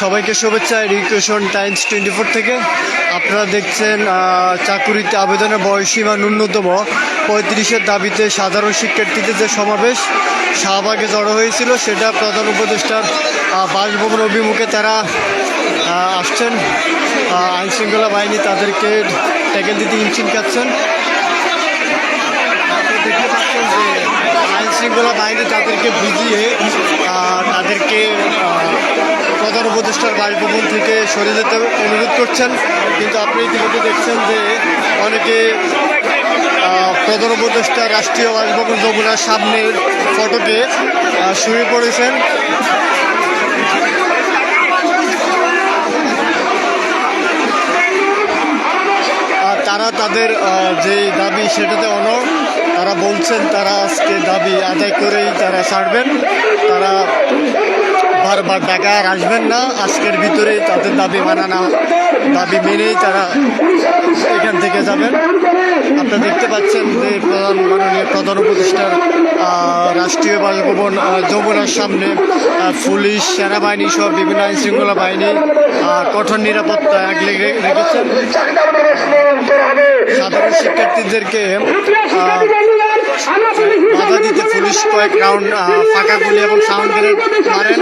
সবাইকে শুভেচ্ছা education Times twenty four থেকে। আপনারা দেখছেন চাকুরিতে আবেদনের বয়সীমা ন্যূনতম। পঁয়ত্রিশের দাবিতে সাধারণ শিক্ষার্থীদের যে সমাবেশ, শাহবাগে জড়ো হয়েছিল, সেটা প্রধান উপদেষ্টার বাসভবন অভিমুখে তারা আসছেন। আইনশৃঙ্খলা বাহিনী তাদেরকে ট্যাকেল দিতে হিমশিম খাচ্ছেন দেখতে পাচ্ছেন যে আইন শৃঙ্খলা বাহিনী তাদেরকে বুঝিয়ে উপদেষ্টার বাসভবন থেকে সরে যেতে অনুরোধ করছেন। কিন্তু আপনি ইতিমধ্যে দেখছেন যে অনেকে প্রধান উপদেষ্টা, রাষ্ট্রীয় বাসভবন যমুনার সামনের ফটোকে শুয়ে পড়েছেন। তারা তাদের যে দাবি সেটাতে অনর তারা বলছেন তারা আজকে দাবি আদায় করেই তারা ছাড়বেন তারা বারবার ঢাকা আর আসবেন না। আজকের ভিতরেই তাদের দাবি মানানো, দাবি মেনেই তারা এখান থেকে যাবেন। আপনারা দেখতে পাচ্ছেন যে প্রধান মাননীয় প্রধান উপদেষ্টার রাষ্ট্রীয় বাসভবন যমুনার সামনে পুলিশ, সেনাবাহিনী সহ বিভিন্ন আইন শৃঙ্খলা বাহিনী কঠোর নিরাপত্তা রে- রেখেছেন। সাধারণ শিক্ষার্থীদেরকে বাধা দিতে পুলিশ কয়েক রাউন্ড ফাঁকা গুলি এবং সাউন্ড গ্রেনেড মারেন।